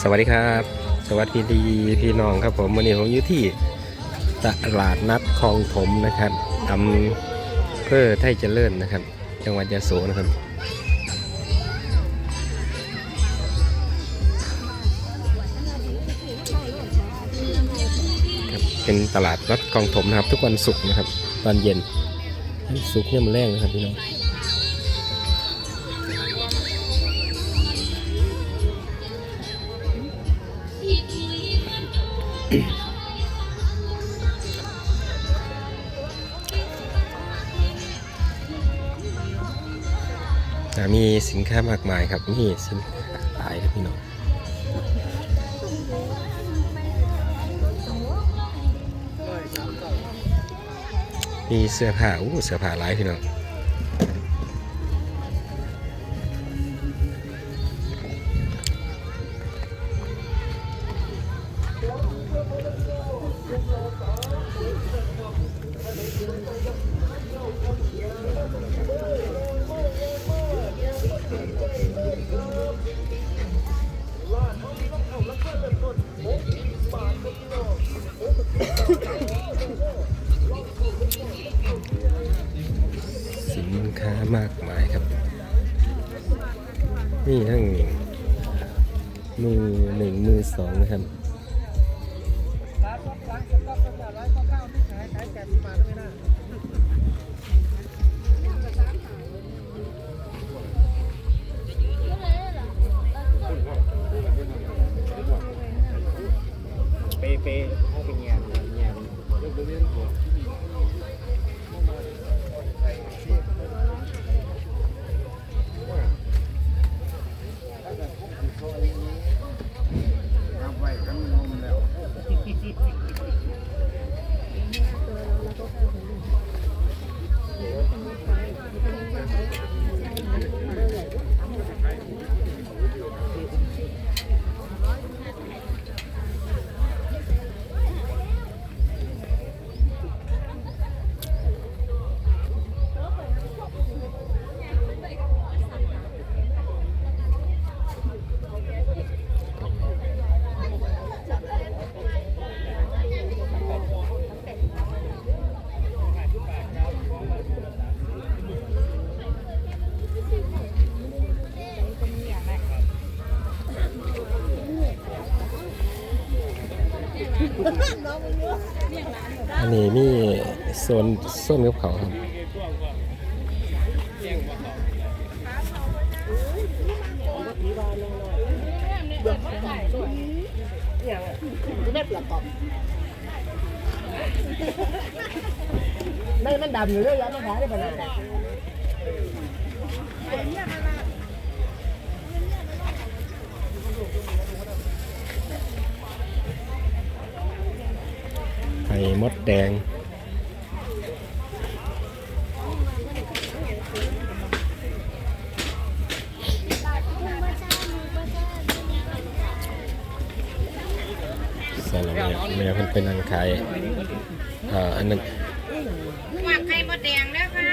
สวัสดีครับ สวัสดีพี่น้องครับผมวันนี้ผมอยู่ที่ตลาดนัดคลองถมนะครับอำเภอไทยเจริญนะครับ จังหวัดยะโสนะครับครับเป็นตลาดนัดคลองถมนะครับ ทุกวันศุกร์นะครับ ตอนเย็นวันศุกร์เนี่ยมันแรงนะครับพี่น้อง มีสินค้ามากมายครับนี่สินค้าหลายนะพี่น้องมีเสื้อผ้าอู้เสื้อผ้าหลายพี่น้อง ค้ามากมายครับ นี่ทั้งมือหนึ่งมือสองนะครับ อันนี้มีโซนโซนกับเขาครับไม่มันดำอยู่เลยยังไม่ขายได้ขนาดไมดแดงใส่ละเมียเมียเพิ่นเป็นนังขายอ่าอันนั้นหมักไข่มดแดงแล้วค่ะ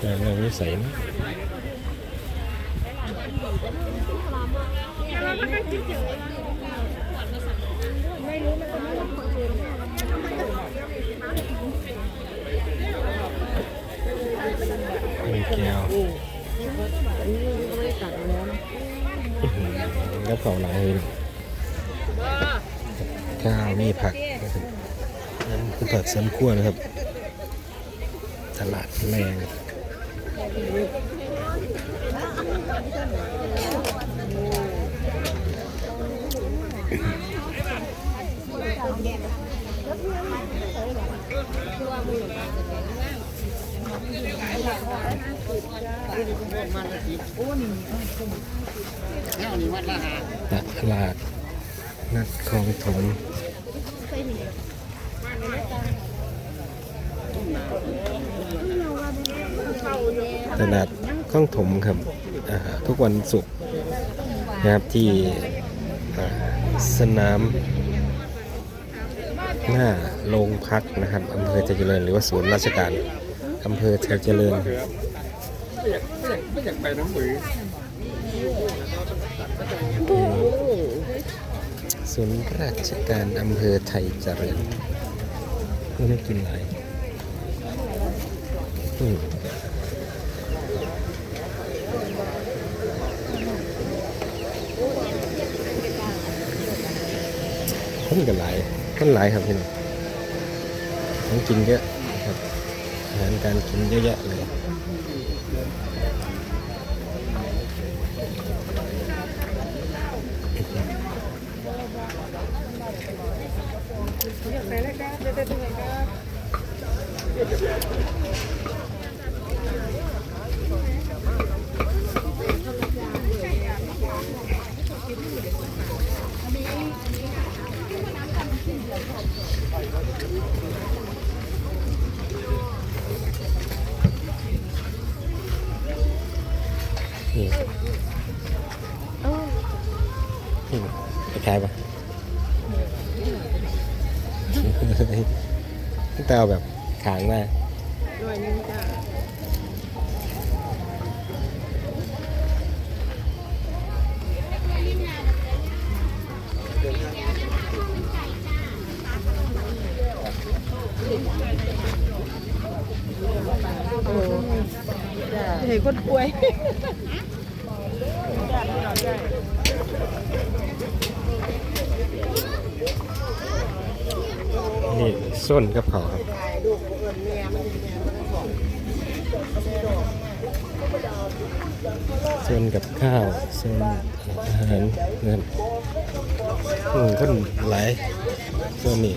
เรื่องเรื่องนิสัยนะมีแก้วอื้อหื อแล้วเผาหลังเลยข้าวมีผักนั่นคือผักสวนครัวนะครับ ตลาดแรง ตลาดนัดคลองถมตลาดคลองถมครับทุกวันศุกร์นะครับที่สนาม หน้าโรงพักนะครับอำเภอเจริญ หรือว่าศูนย์ราชการอำเภอเจริญเอยากไม่อยากไม่อยากไปน้ำมือศูนย์ราชการอำเภอไทยเจริญไม่ได้กินอะไรอืมคนกันหลาย คนหลายครับพี่น้องของกินเยอะครับอาหารการกินเยอะแยะเลยนี่ คล้ายๆปะแต่เอาแบบขางมากเห็นคนป่วย นี่ส้นกับเขาครับส้นกับข้าวส้นอาหารนะครับอืมคนหลายส้นนี่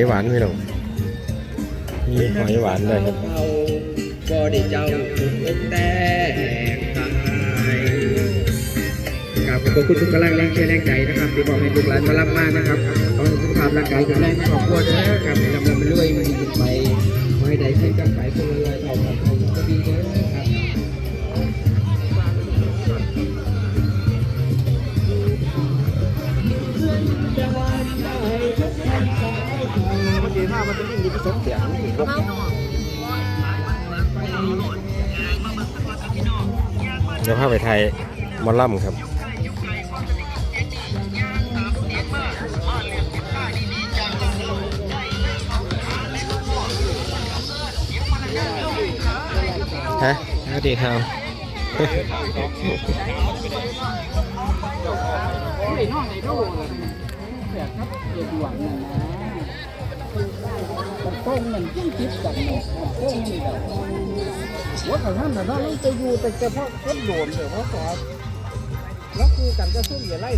อยหวานพี่น้องมีหอยหวานด้วยครับบ่ได้เจ้าถูกอกแต่ตายครับขอบคุณทุกกำลังแรงเชียร์แรงใจนะครับที่บอกให้ลูกหลานมารับมากนะครับขอให้สุขภาพร่างกายแข็งแรงครอบครัวเด้อครับให้ลำลำรวยมีบุญไปไม่ได้ใช้กับไปคนลยเท่าพัน เดี๋ยวพาไปไทยมอลล่ำครับฮะสวัสดีครับไอ้น้องไอ้ดูแบบครับเดือดหวังนะ มันโป้งมันยิ่งคิดกันเนาะมันโป้งนี่แบบว่าแต่ท่านแต่ท่านจะอยู่แต่เฉพาะคนโดนเดี๋ยวเพราะว่าแล้วคือกันก็สู้อย่าไล่